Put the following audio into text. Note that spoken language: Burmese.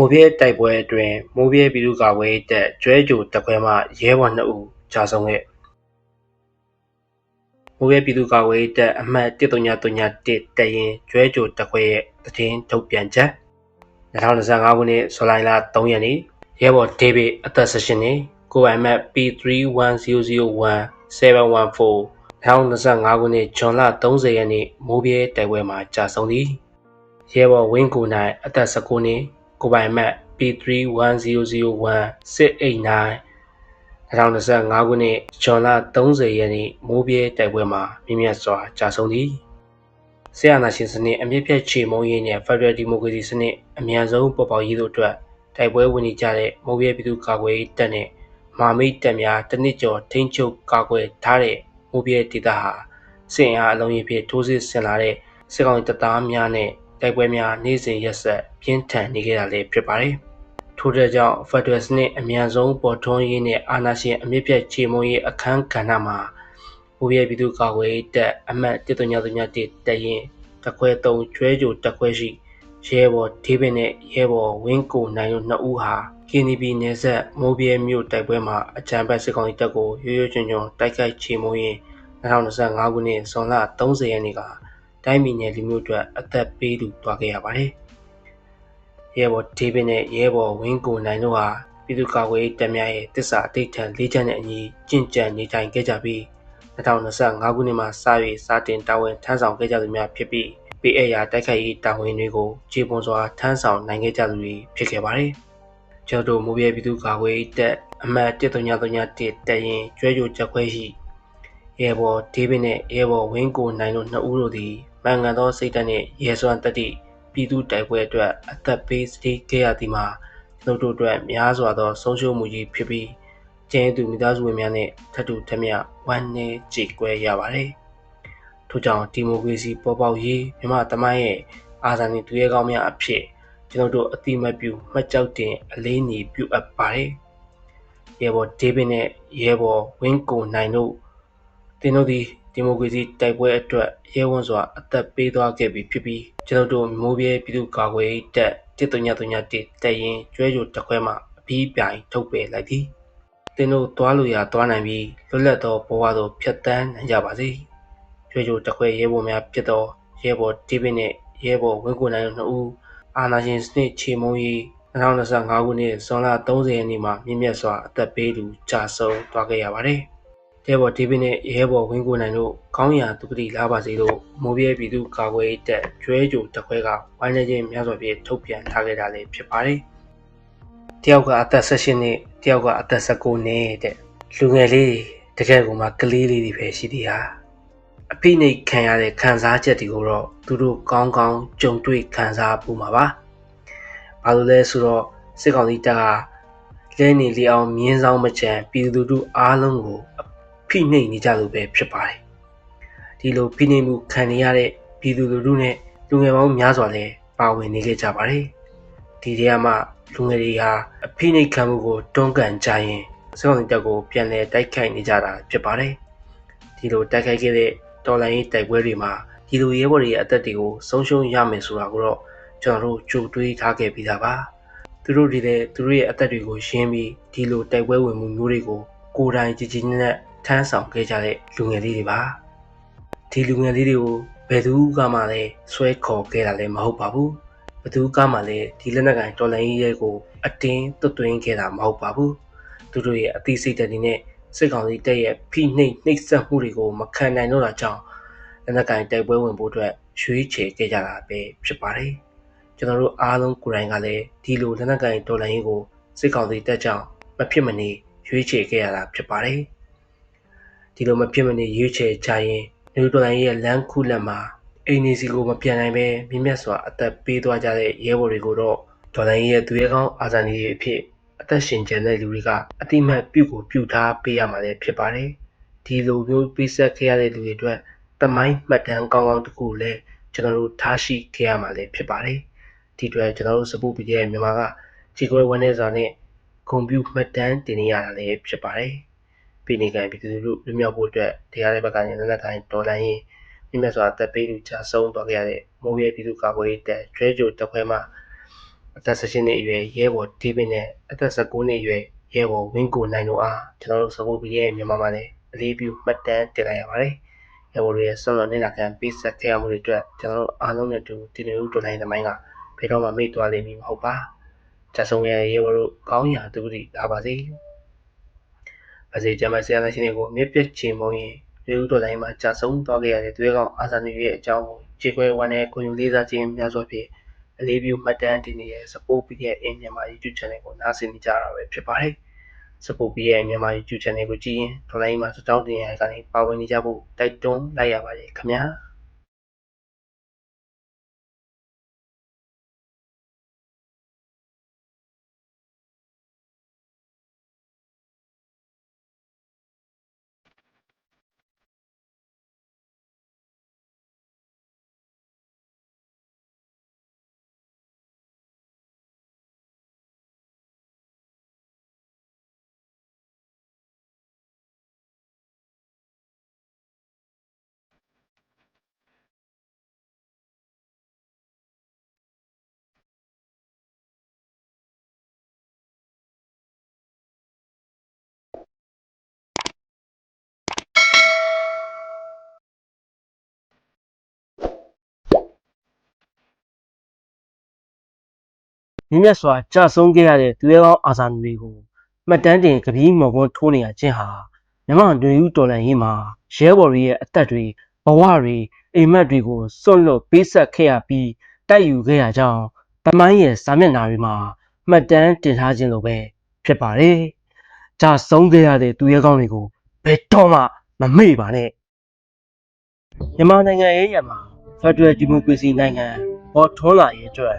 မိုးပြဲတိုက်ပွဲအတွင်းမိုးပြဲပြည်သူ့ကာကွယ်ရေးတပ်ကျွဲကြိုတပ်ခွဲမှရဲဘော်2ဦးကြာဆုံးခဲ့မိုးပြဲပြည်သူ့ကာကွယ်ရေးတပ်အမှတ်13931တပ်ရင်းကျွဲကြိုတပ်ခွဲရဲ့တည်င်းထုတ်ပြန်ချက်2025ခုနှစ်ဇူလိုင်လ3ရက်နေ့ရဲဘော်ဒေးဗစ်အသက်16နှစ်ကိုပိုင်မှတ် P31001 714 2025ခုနှစ်ဇွန်လ30ရက်နေ့မိုးပြဲတိုက်ပွဲမှာကြာဆုံးသည်ရဲဘော်ဝင်းကိုနိုင်အသက်19နှစ် ကိုပိုင်မှတ် P31001-689 2025ခုနှစ်ဇွန်လ30ရက်နေ့မိုးပြဲတိုက်ပွဲမှာမြင့်မြတ်စွာကြာဆုံးသည်ဆရာနာရှင်စနစ်အမြင့်ဖြတ်ချေမုံရေးနဲ့ Federal Democracy စနစ်အမြန်ဆုံးပေါ်ပေါက်ရေးတို့အတွက်တိုက်ပွဲဝင်နေကြတဲ့မိုးပြဲပြည်သူ့ကာကွယ်ရေးတပ်နဲ့မာမိတ်တပ်များတနစ်ကျော်ထိန်းချုပ်ကာကွယ်ထားတဲ့မိုးပြဲဒေသဟာစစ်အားအလုံးကြီးဖြင့်ထိုးစစ်ဆင်လာတဲ့စစ်ကောင်တပ်သားများနဲ့ တိုက်ပွဲများနေ့စဉ်ရက်ဆက်ပြင်းထန်နေခဲ့တာလည်းဖြစ်ပါတယ်။ထို့တဲ့ကြောင့်ဖက်ဒရယ်စနစ်အမြန်ဆုံးပေါ်ထွန်းရေးနဲ့အာဏာရှင်အမြင့်ပြတ်ချေမှုရေးအခမ်းကဏ္ဍမှာဘူရဲပြည်သူ့ကာကွယ်ရေးတပ်အမှတ်139တပ်ရင်တခွဲ3ကျွဲကြိုတခွဲရှိရဲဘော်ဒေးဗစ်နဲ့ရဲဘော်ဝင်းကိုနိုင်တို့နှစ်ဦးဟာကင်းနီပြည်နယ်ဆက်မိုးပြဲမြို့တိုက်ပွဲမှာအကြမ်းဖက်စစ်ကောင်တပ်ကိုရိုးရိုးချွန်ချွန်တိုက်ခိုက်ချေမှုရင်း2025ခုနှစ်ဇွန်လ30ရက်နေ့က တိုင်းပြည်နယ်လူမျိုးအတွက်အသက်ပေးသူတွားခဲ့ရပါတယ်။ရဲဘော်ဒေးဗစ်နဲ့ရဲဘော်ဝင်းကိုနိုင်တို့ဟာပြည်သူ့ကာကွယ်ရေးတပ်များရဲ့တစ္ဆာအတိတ်ထံလေးချက်နဲ့အညီကျင့်ကြံနေထိုင်ခဲ့ကြပြီး2025ခုနှစ်မှာစ၍စတင်တာဝန်ထမ်းဆောင်ခဲ့ကြသူများဖြစ်ပြီးပေးအပ်ရာတိုက်ခိုက်ရေးတာဝန်တွေကိုခြေပွန်စွာထမ်းဆောင်နိုင်ခဲ့ကြသူတွေဖြစ်ခဲ့ပါတယ်။ကျော်တို့မိုးပြဲပြည်သူ့ကာကွယ်ရေးတပ်အမှတ်139တပ်ရင်ကျွဲကြိုချက်ခွဲရှိရဲဘော်ဒေးဗစ်နဲ့ရဲဘော်ဝင်းကိုနိုင်တို့နှစ်ဦးတို့သည် မှန်ကန်သောစိတ်ဓာတ်နှင့်ရဲစွမ်းတတိပြည်သူတိုက်ပွဲအတွက်အသက်ပေးစတိခဲ့ရသည်မှာကျွန်ုပ်တို့အတွက်များစွာသောဆုံးရှုံးမှုကြီးဖြစ်ပြီးကျင်းသူမိသားစုဝင်များနဲ့ထပ်တူထက်မြဝမ်းနည်းကြေကွဲရပါတယ်။ထို့ကြောင့်ဒီမိုကရေစီပေါ်ပေါက်ရေးမြန်မာတမိုင်းရဲ့အာဇာနည်သူရဲကောင်းများအဖြစ်ကျွန်တော်တို့အတိမတ်ပြုမှတ်ကြောက်တင်အလေးညီပြုအပ်ပါတယ်။ရဲဘော်ဒေးဗစ်နဲ့ရဲဘော်ဝင်းကိုနိုင်တို့တင်တို့သည် ဒီမိုကရေစီတိုက်ပွဲအတွက်ရဲဝံ့စွာအသက်ပေးသွားခဲ့ပြီဖြစ်ပြီးကျွန်တော်တို့မိုးပြဲပြည်သူ့ကာကွယ်ရေးတပ်139တပ်ရင်းကျွဲကြိုတက်ခွဲမှအပြီးပြိုင်ထုတ်ပယ်လိုက်သည်တင်တို့သွားလို့ရသွားနိုင်ပြီးလွတ်လပ်သောဘဝသို့ဖြတ်တန်းနိုင်ကြပါစေကျွဲကြိုတက်ခွဲရဲဘော်များဖြစ်သောရဲဘော်ဒီဗစ်နဲ့ရဲဘော်ဝင်းကိုနိုင်တို့နှစ်ဦးအာနာရှင်စနစ်ချေမုံရေး2025ခုနှစ်ဇွန်လ30ရက်နေ့မှာမြင့်မြတ်စွာအသက်ပေးသူကြာဆုံးသွားခဲ့ရပါတယ်။ ရဲဘော်ဒေးဗစ်နဲ့ရဲဘော်ဝင်းကိုနိုင်တို့ကောင်းရာသူကတိလာပါစေလို့မိုးပြဲပြည်သူကာကွယ်ရေးတပ်ကျွဲကြိုတပ်ခွဲကဝိုင်းနေခြင်းများစွာဖြင့်ထုတ်ပြန်ထားခဲ့တာလည်းဖြစ်ပါတယ်။တယောက်ကအသက်16နှစ်တယောက်ကအသက်19နှစ်တဲ့လူငယ်လေးတကယ်ကိုမှကလေးလေးတွေပဲရှိသေးတာ။အဖိနှိတ်ခံရတဲ့ခံစားချက်တွေကိုတော့သူတို့ကောင်းကောင်းကြုံတွေ့ခံစားပူမှာပါ။ဘာလို့လဲဆိုတော့စစ်ကောင်စီတပ်ကလဲနေလျအောင်မြင်းဆောင်မချံပြည်သူတို့အားလုံးကို ဖိနှိပ်နေကြလို့ပဲဖြစ်ပါတယ်။ဒီလိုဖိနှိပ်မှုခံနေရတဲ့ပြည်သူလူထုနဲ့လူငယ်ပေါင်းများစွာလည်းပါဝင်နေခဲ့ကြပါတယ်။ဒီတရားမှလူငယ်တွေဟာအဖိနှိပ်ခံမှုကိုတွန်းကန်ကြရင်စောင့်တပ်ကိုပြန်လည်တိုက်ခိုက်နေကြတာဖြစ်ပါတယ်။ဒီလိုတိုက်ခိုက်ခဲ့တဲ့တော်လိုင်းရေးတိုက်ပွဲတွေမှာဒီလိုရဲဘော်တွေရဲ့အသက်တွေကိုဆုံးရှုံးရမယ်ဆိုတာကိုတော့ကျွန်တော်တို့ကြိုတွေးထားခဲ့ပြီးသားပါ။သူတို့ဒီလေသူတို့ရဲ့အသက်တွေကိုရှင်းပြီးဒီလိုတိုက်ပွဲဝင်မှုမျိုးတွေကိုကိုယ်တိုင်ကြည်ကြည်နက်နက် ထမ်းဆောင်ခဲ့ကြတဲ့လူငယ်လေးတွေပါဒီလူငယ်လေးတွေကိုဘယ်သူကမှလည်းဆွဲခေါ်ခဲ့တာလည်းမဟုတ်ပါဘူးဘယ်သူကမှလည်းဒီလက်နက်ကင်တော်လိုင်းရဲကိုအတင်းသွတ်သွင်းခဲ့တာမဟုတ်ပါဘူးသူတို့ရဲ့အသိစိတ်ဓာတ်တွေနဲ့စစ်ကောင်စီတပ်ရဲ့ဖိနှိပ်နှိပ်စက်မှုတွေကိုမခံနိုင်တော့တာကြောင့်လက်နက်ကင်တိုက်ပွဲဝင်ဖို့အတွက်ရွေးချယ်ခဲ့ကြတာပဲဖြစ်ပါတယ်ကျွန်တော်တို့အားလုံးကိုယ်တိုင်ကလည်းဒီလိုလက်နက်ကင်တော်လိုင်းကိုစစ်ကောင်စီတပ်ကြောင့်မဖြစ်မနေရွေးချယ်ခဲ့ရတာဖြစ်ပါတယ် ဒီလိုမဖြစ်မနေရွေးချယ်ကြရင်နျူတော်လိုင်းရဲ့လမ်းခုလက်မှာအိမ်နေစီကိုမပြန်နိုင်ပဲမြင့်မြတ်စွာအသက်ပေးသွားကြတဲ့ရဲဘော်တွေကိုတော့ဒေါ်လာရဲ့သူရဲကောင်းအာဇာနည်တွေအဖြစ်အသက်ရှင်ကျန်တဲ့လူတွေကအတိမတ်ပြုကိုပြုထားပေးရမှာလည်းဖြစ်ပါတယ်ဒီလိုမျိုးပေးဆက်ခဲ့ရတဲ့လူတွေအတွက်တမိုင်းမှတ်တမ်းကောင်းကောင်းတစ်ခုလည်းကျွန်တော်တို့ထားရှိခဲ့ရမှာလည်းဖြစ်ပါတယ်ဒီအတွက်ကျွန်တော်တို့စပူပီရဲ့မြန်မာကခြေခွဲဝန်းနေစာနဲ့ဂုံပြူမှတ်တမ်းတင်နေရတာလည်းဖြစ်ပါတယ် ပြည်နေကံပြည်သူလူလွမြောက်ဖို့အတွက်တရားရဲ့ဘက်ကနေလက်နက်တိုင်းတော်လှန်ရေးမြင့်မြတ်စွာတပ်ပေးလူချဆုံးသွားခဲ့ရတဲ့မိုးရဲပြည်သူ့ကာကွယ်ရေးတပ်ကျွဲကြိုတပ်ခွဲမှအသက်16နှစ်အရွယ်ရဲဘော်ဒီဗစ်နဲ့အသက်19နှစ်အရွယ်ရဲဘော်ဝင်းကိုနိုင်တို့အားကျွန်တော်တို့စပုတ်ပီရဲ့မြန်မာမှာလည်းအလေးပြုမှတ်တမ်းတင်လိုက်ရပါတယ်။ရဲဘော်တွေရဲ့ဆွမ်းလော်နေတာခံပေးဆက်ခဲ့ရမှုတွေအတွက်ကျွန်တော်တို့အားလုံးနဲ့တူဒီလိုတို့တိုင်းသမိုင်းကဘယ်တော့မှမေ့သွားလိမ့်မည်မဟုတ်ပါ။ချက်ဆုံးရဲ့ရဲဘော်တို့ကောင်းရာသူတိလာပါစေ။ ပါစေကျမဆရာရှင်တွေကိုမြစ်ပြစ်ချင်မုံရင်ဒီလိုတို့တိုင်းမှာကြာဆုံးသွားခဲ့ရတဲ့တွေ့ကောင်အာဇာနည်ရဲ့အကြောင်းကိုခြေခွဲဝမ်းနဲ့ကိုယူလေးစားခြင်းများစွာဖြင့်အလေးပြုမှတ်တမ်းတင်နေတဲ့ support ပြီးရဲ့အင်မြန်မာ YouTube channel ကိုနားဆင်နေကြတာပဲဖြစ်ပါတယ်။ support ပြီးရဲ့မြန်မာ YouTube channel ကိုကြည့်ရင်ဒေါ်လာမှာစတောင်းတင်ရကနေပါဝင်နေကြဖို့တိုက်တွန်းလိုက်ရပါတယ်ခင်ဗျာ။ မြင့်မြတ်စွာကြာဆုံးခဲ့ရတဲ့သူရဲကောင်းအာဇာနည်တွေကိုမှတ်တမ်းတင်ကပီးမော်ကွန်းထိုးနေရခြင်းဟာမြန်မာလူဦးတော်လှန်ရေးမှာရဲဘော်တွေရဲ့အသက်တွေဘဝတွေအိမ်မက်တွေကိုစွန့်လွတ်ပေးဆက်ခဲ့ရပြီးတိုက်ယူခဲ့ရကြောင်းတမိုင်းရဲ့စာမျက်နှာတွေမှာမှတ်တမ်းတင်ထားခြင်းလိုပဲဖြစ်ပါတယ်။ကြာဆုံးခဲ့ရတဲ့သူရဲကောင်းတွေကိုဘယ်တော့မှမမေ့ပါနဲ့။မြန်မာနိုင်ငံရဲ့ရမှာဖက်ဒရယ်ဒီမိုကရေစီနိုင်ငံပေါ်ထွန်းလာရေးအတွက်